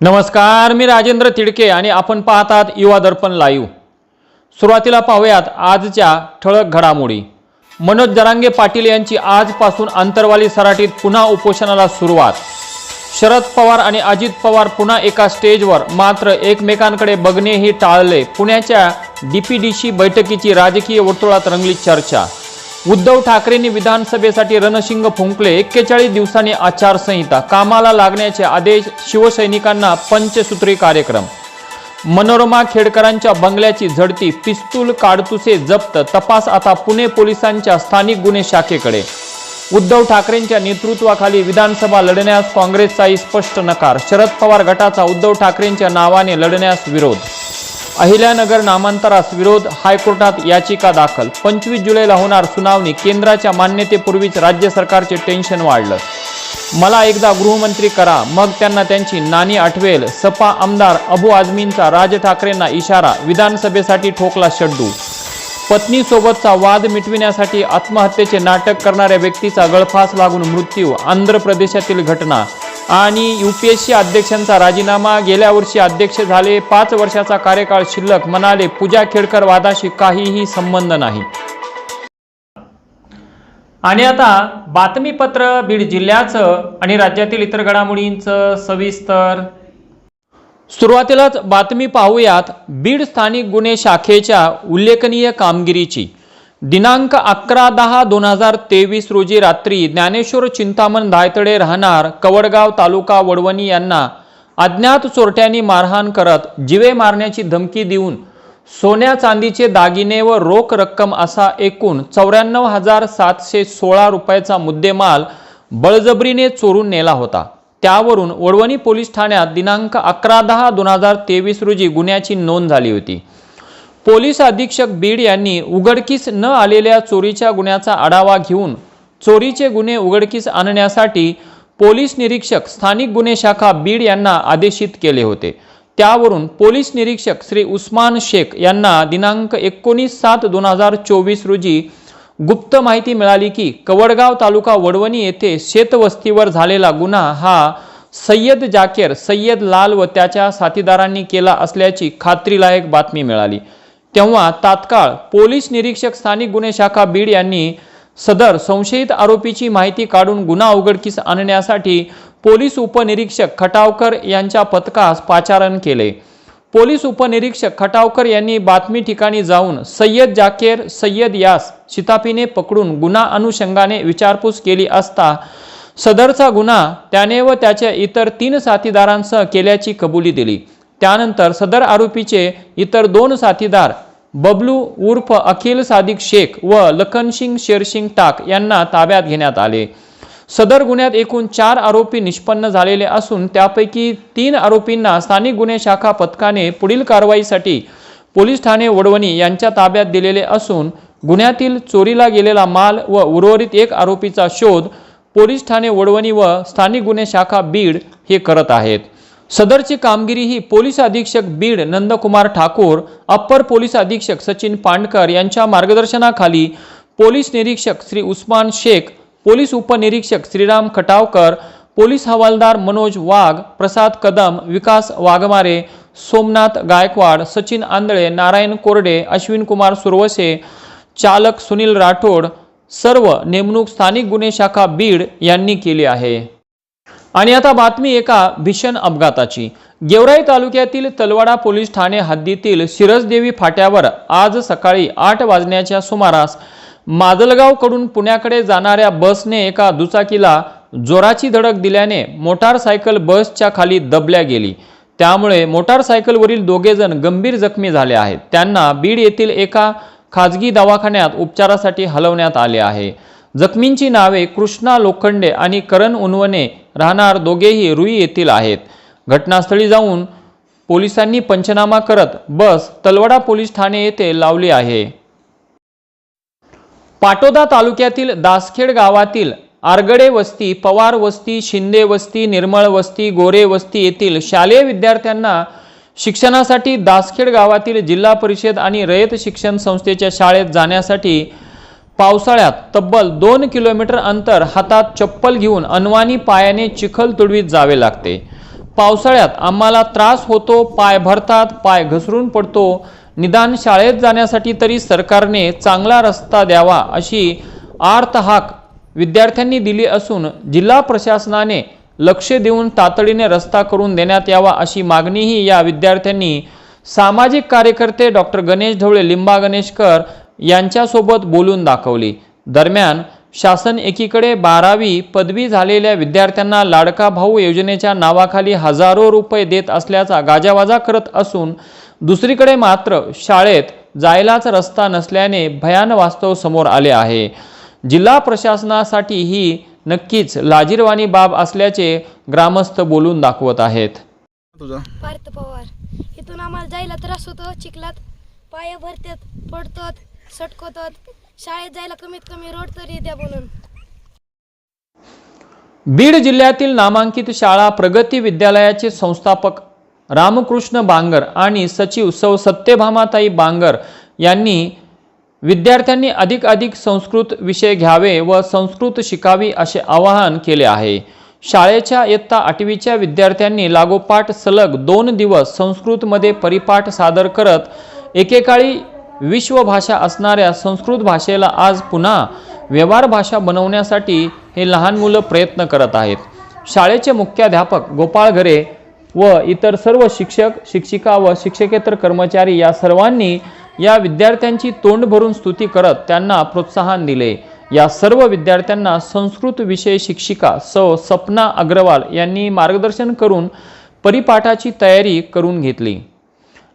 नमस्कार मी राजेंद्र तिडके आणि आपण पाहतात युवा दर्पण लाईव्ह. सुरुवातीला पाहूयात आजच्या ठळक घडामोडी. मनोज जरांगे पाटील यांची आजपासून अंतरवाली सराटीत पुन्हा उपोषणाला सुरुवात. शरद पवार आणि अजित पवार पुन्हा एका स्टेजवर मात्र एकमेकांकडे बघणेही टाळले. पुण्याच्या डीपीडीसी बैठकीची राजकीय वर्तुळात रंगली चर्चा. उद्धव ठाकरेंनी विधानसभेसाठी रणशिंग फुंकले. एक्केचाळीस दिवसांनी आचारसंहिता. कामाला लागण्याचे आदेश शिवसैनिकांना पंचसूत्री कार्यक्रम. मनोरमा खेडकरांच्या बंगल्याची झडती पिस्तूल काडतुसे जप्त तपास आता पुणे पोलिसांच्या स्थानिक गुन्हे शाखेकडे. उद्धव ठाकरेंच्या नेतृत्वाखाली विधानसभा लढण्यास काँग्रेसचाही स्पष्ट नकार. शरद पवार गटाचा उद्धव ठाकरेंच्या नावाने लढण्यास विरोध अहिल्यानगर नामांतरास विरोध हायकोर्टात याचिका दाखल. पंचवीस जुलैला होणार सुनावणी. केंद्राच्या मान्यतेपूर्वीच राज्य सरकारचे टेन्शन वाढलं. मला एकदा गृहमंत्री करा. मग त्यांना त्यांची नाणी आठवेल. सपा आमदार अबू आझमींचा राज ठाकरेंना इशारा. विधानसभेसाठी ठोकला शड्डू. पत्नीसोबतचा वाद मिटविण्यासाठी आत्महत्येचे नाटक करणाऱ्या व्यक्तीचा गळफास लागून मृत्यू. आंध्र प्रदेशातील घटना. आणि यू पी एस सी अध्यक्षांचा राजीनामा गेल्या वर्षी अध्यक्ष झाले. पाच वर्षाचा कार्यकाळ शिल्लक म्हणाले. पूजा खेडकर वादाशी काहीही संबंध नाही. आणि आता बातमीपत्र बीड जिल्ह्याचं आणि राज्यातील इतर घडामोडींचं सविस्तर. सुरुवातीलाच बातमी पाहूयात. बीड स्थानिक गुन्हे शाखेच्या उल्लेखनीय कामगिरीची. दिनांक अकरा दहा दोन हजार तेवीस रोजी रात्री ज्ञानेश्वर चिंतामण धायतडे राहणार कवडगाव तालुका वडवणी यांना अज्ञात चोरट्यांनी मारहाण करत जिवे मारण्याची धमकी देऊन सोन्या चांदीचे दागिने व रोख रक्कम असा एकूण चौऱ्याण्णव हजार सातशे सोळा रुपयाचा मुद्देमाल बळजबरीने चोरून नेला होता. त्यावरून वडवणी पोलीस ठाण्यात दिनांक अकरा दहा दोन हजार तेवीस रोजी गुन्ह्याची नोंद झाली होती. पोलीस अधीक्षक बीड यांनी उघडकीस न आलेल्या चोरीच्या गुन्ह्याचा आढावा घेऊन चोरीचे गुन्हे उघडकीस आणण्यासाठी पोलीस निरीक्षक स्थानिक गुन्हे शाखा बीड यांना आदेशित केले होते. त्यावरून पोलीस निरीक्षक श्री उस्मान शेख यांना दिनांक एकोणीस सात दोन हजार चोवीस रोजी गुप्त माहिती मिळाली की कवडगाव तालुका वडवणी येथे शेतवस्तीवर झालेला गुन्हा हा सय्यद जाकेर सय्यद लाल व त्याच्या साथीदारांनी केला असल्याची खात्रीलायक बातमी मिळाली. तेव्हा तात्काळ पोलीस निरीक्षक स्थानिक गुन्हे शाखा बीड यांनी सदर संशयित आरोपीची माहिती काढून गुन्हा उघडकीस आणण्यासाठी पोलीस उपनिरीक्षक खटावकर यांच्या पथकास पाचारण केले. पोलीस उपनिरीक्षक खटावकर यांनी बातमी ठिकाणी जाऊन सय्यद जाकेर सय्यद यास शितापीने पकडून गुन्हा अनुषंगाने विचारपूस केली असता सदरचा गुन्हा त्याने व त्याच्या इतर तीन साथीदारांसह केल्याची कबुली दिली. त्यानंतर सदर आरोपीचे इतर दोन साथीदार बबलू उर्फ अखिल सादिक शेख व लखनसिंग शेरसिंग टाक यांना ताब्यात घेण्यात आले. सदर गुन्ह्यात एकूण चार आरोपी निष्पन्न झालेले असून त्यापैकी तीन आरोपींना स्थानिक गुन्हे शाखा पथकाने पुढील कारवाईसाठी पोलीस ठाणे वडवणी यांच्या ताब्यात दिलेले असून गुन्ह्यातील चोरीला गेलेला माल व उर्वरित एक आरोपीचा शोध पोलीस ठाणे वडवणी व स्थानिक गुन्हे शाखा बीड हे करत आहेत. सदरची कामगिरी ही पोलीस अधीक्षक बीड नंदकुमार ठाकूर अप्पर पोलीस अधीक्षक सचिन पांडकर यांच्या मार्गदर्शनाखाली पोलीस निरीक्षक श्री उस्मान शेख पोलीस उपनिरीक्षक श्रीराम खटावकर पोलीस हवालदार मनोज वाघ प्रसाद कदम विकास वाघमारे सोमनाथ गायकवाड सचिन आंधळे नारायण कोरडे अश्विन कुमार सुरवसे चालक सुनील राठोड सर्व नेमणूक स्थानिक गुन्हे शाखा बीड यांनी केली आहे. आणि आता बातमी एका भीषण अपघाताची. गेवराई तालुक्यातील तलवाडा पोलीस ठाणे हद्दीतील शिरसदेवी फाट्यावर आज सकाळी आठ वाजण्याच्या सुमारास माजलगावकडून पुण्याकडे जाणाऱ्या बसने एका दुचाकीला जोराची धडक दिल्याने मोटारसायकल बसच्या खाली दबल्या गेली. त्यामुळे मोटारसायकलवरील दोघेजण गंभीर जखमी झाले आहेत. त्यांना बीड येथील एका खाजगी दवाखान्यात उपचारासाठी हलवण्यात आले आहे. जखमींची नावे कृष्णा लोखंडे आणि करण उनवणे राहणार दोघेही रुई येथील आहेत. घटनास्थळी जाऊन पोलिसांनी पंचनामा करत बस तलवडा पोलीस ठाणे येथे लावली आहे. पाटोदा तालुक्यातील दासखेड गावातील आरगडे वस्ती पवार वस्ती शिंदे वस्ती निर्मळ वस्ती गोरे वस्ती येथील शालेय विद्यार्थ्यांना शिक्षणासाठी दासखेड गावातील जिल्हा परिषद आणि रयत शिक्षण संस्थेच्या शाळेत जाण्यासाठी पावसाळ्यात तब्बल दोन किलोमीटर अंतर हातात चप्पल घेऊन अनवाणी पायाने चिखल तुडवीत जावे लागते. पावसाळ्यात आम्हाला त्रास होतो पाय भरतात पाय घसरून पडतो. निदान शाळेत जाण्यासाठी तरी सरकारने चांगला रस्ता द्यावा अशी आर्तहाक विद्यार्थ्यांनी दिली असून जिल्हा प्रशासनाने लक्ष देऊन तातडीने रस्ता करून देण्यात यावा अशी मागणीही या विद्यार्थ्यांनी सामाजिक कार्यकर्ते डॉक्टर गणेश ढवळे लिंबा गणेशकर यांच्यासोबत बोलून दाखवली. दरम्यान शासन एकीकडे बारावी पदवी झालेल्या विद्यार्थ्यांना लाडका भाऊ योजनेच्या नावाखाली हजारो रुपये देत असल्याचा गाजावाजा करत असून दुसरीकडे मात्र शाळेत जायलाच रस्ता नसल्याने भयान वास्तव समोर आले आहे. जिल्हा प्रशासनासाठी ही नक्कीच लाजीरवाणी बाब असल्याचे ग्रामस्थ बोलून दाखवत आहेत. तुझा. पार्थ पवार. इथून आम्हाला जायला त्रास होतो चिखलात पाय भरतात पडतात. सटकवतात. शाळेत जायला कमीत कमी रोड तरी द्या बोलून बीड जिल्ह्यातील नामांकित शाळा प्रगती विद्यालयाचे संस्थापक रामकृष्ण बांगर आणि सचिव सौ सत्यभामाताई बांगर यांनी विद्यार्थ्यांनी अधिक अधिक संस्कृत विषय घ्यावे व संस्कृत शिकावी असे आवाहन केले आहे. शाळेच्या इयत्ता आठवीच्या विद्यार्थ्यांनी लागोपाठ सलग दोन दिवस संस्कृतमध्ये परिपाठ सादर करत एकेकाळी विश्वभाषा असणाऱ्या संस्कृत भाषेला आज पुन्हा व्यवहार भाषा बनवण्यासाठी हे लहान मुलं प्रयत्न करत आहेत. शाळेचे मुख्याध्यापक गोपाळ घरे व इतर सर्व शिक्षक शिक्षिका व शिक्षकेतर कर्मचारी या सर्वांनी या विद्यार्थ्यांची तोंड भरून स्तुती करत त्यांना प्रोत्साहन दिले. या सर्व विद्यार्थ्यांना संस्कृत विषय शिक्षिका सौ सपना अग्रवाल यांनी मार्गदर्शन करून परिपाठाची तयारी करून घेतली.